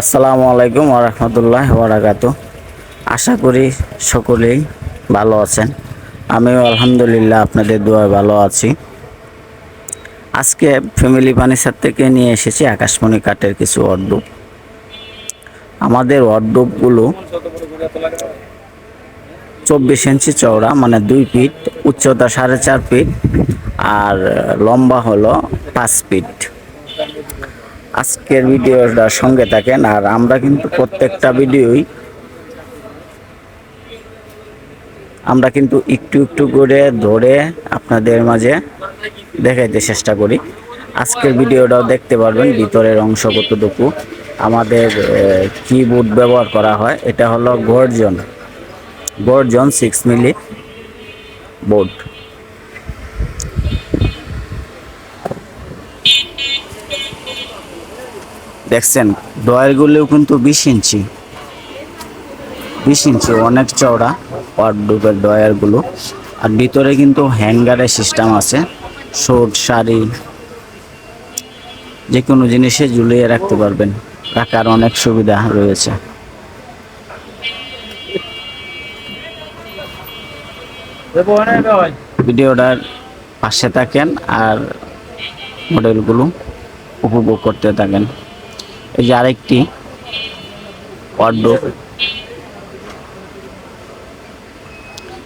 আসসালামু আলাইকুম রহমতুল্লাহ বারাকাতু। আশা করি সকলেই ভালো আছেন। আমিও আলহামদুলিল্লাহ আপনাদের দোয়ায় ভালো আছি। আজকে ফ্যামিলি ফার্নিচার থেকে নিয়ে এসেছি আকাশমণি কাঠের কিছু অর্ডুপ আমাদের অর্ডুপগুলো চব্বিশ ইঞ্চি চওড়া মানে দুই ফিট, উচ্চতা সাড়ে চার ফিট, আর লম্বা হলো পাঁচ ফিট। আজকের ভিডিওটা সঙ্গে থাকেন আর আমরা কিন্তু প্রত্যেকটা ভিডিওই আমরা কিন্তু একটু একটু করে ধরে আপনাদের মাঝে দেখাইতে চেষ্টা করি। আজকের ভিডিওটাও দেখতে পারবেন ভিতরের অংশ কতটুকু। আমাদের কিবোর্ড ব্যবহার করা হয়। এটা হলো গর্জন। গর্জন সিক্স মিলি বোর্ড। দেখছেন ডয়ারগুলোও কিন্তু বিশ ইঞ্চি। বিশ ইঞ্চি, অনেক চওড়া ওয়ার্ডরোবের ডয়ারগুলো আর ভিতরে কিন্তু হ্যাঙ্গারের সিস্টেম আছে শোট শাড়ি যে কোনো জিনিসে ঝুলিয়ে রাখতে পারবেন। রাখার অনেক সুবিধা রয়েছে। ভিডিওটার পাশে থাকেন আর মডেলগুলো উপভোগ করতে থাকেন। এই যে আরেকটি ওয়ার্ডরোব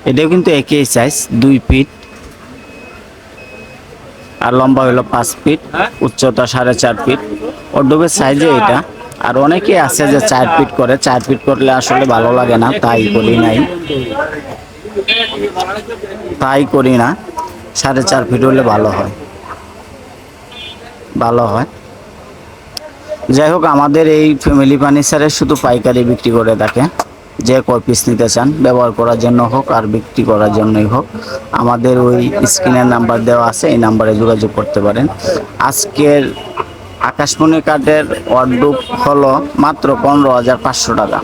এটাও কিন্তু একই সাইজ দুই ফিট আর লম্বা হলো পাঁচ ফিট উচ্চতা সাড়ে চার ফিট ওয়ার্ডরোবের সাইজে এটা। আর অনেকে আছে যে চার ফিট করে চার ফিট করলে আসলে ভালো লাগে না তাই করি নাই। তাই করি না সাড়ে চার ফিট হলে ভালো হয়। ভালো হয়। যাই হোক, আমাদের এই ফ্যামিলি ফার্নিচারে শুধু পাইকারি বিক্রি করে থাকে। যে কয় পিস নিতে চান, ব্যবহার করার জন্য হোক আর বিক্রি করার জন্যই হোক, আমাদের ওই স্ক্রিনের নাম্বার দেওয়া আছে, এই নাম্বারে যোগাযোগ করতে পারেন। আজকের আকাশমণি কার্ডের ওয়ার্ডরোব হলো মাত্র পনেরো হাজার পাঁচশো টাকা।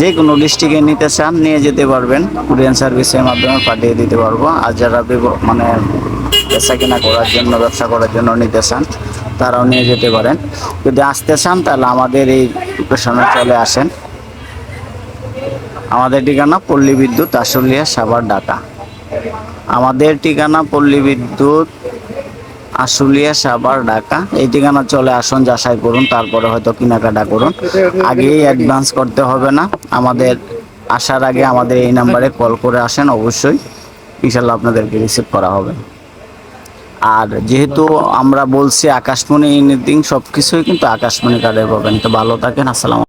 যে কোনো ডিস্ট্রিক্টে নিতে চান, নিয়ে যেতে পারবেন। কুরিয়ান সার্ভিসের মাধ্যমে পাঠিয়ে দিতে পারব। আর যারা মানে বেচা কিনা করার জন্য, ব্যবসা করার জন্য নিতে চান তারাও নিয়ে যেতে পারেন। যদি আসতে চান, তাহলে আমাদের এই লোকেশনে চলে আসেন। আমাদের ঠিকানা পল্লী বিদ্যুৎ, আশুলিয়া, সাভার, ঢাকা। আমাদের ঠিকানা পল্লী বিদ্যুৎ, আশুলিয়া, সাভার, ঢাকা। এই ঠিকানা চলে আসুন, যাচাই করুন, তারপরে হয়তো কেনাকাটা করুন। আগেই অ্যাডভান্স করতে হবে না। আমাদের আসার আগে আমাদের এই নাম্বারে কল করে আসেন, অবশ্যই। ইনশাল্লাহ আপনাদেরকে রিসিভ করা হবে। আর যেহেতু আমরা বলছি আকাশমণি এনিথিং সব কিছুই কিন্তু আকাশমণি কার্ডে পাবেন তো ভালো থাকেন, আসসালাম